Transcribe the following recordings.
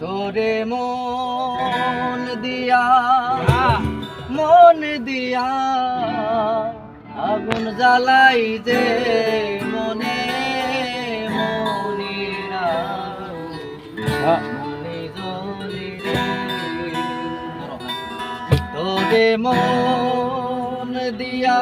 তোরে মন দিয়া মন দিয়া আগুন জ্বালাই যে মনে মনিরা মনে তোরে মন দিয়া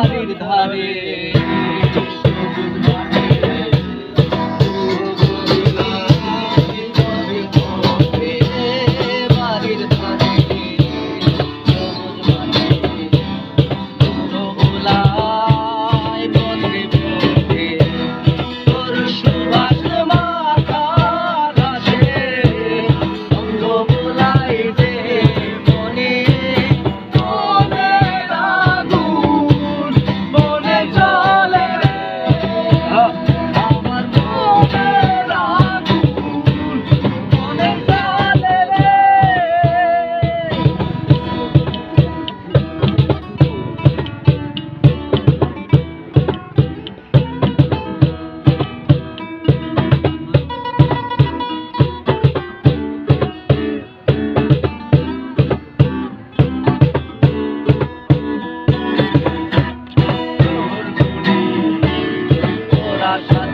বাড়ির ধারে Bye.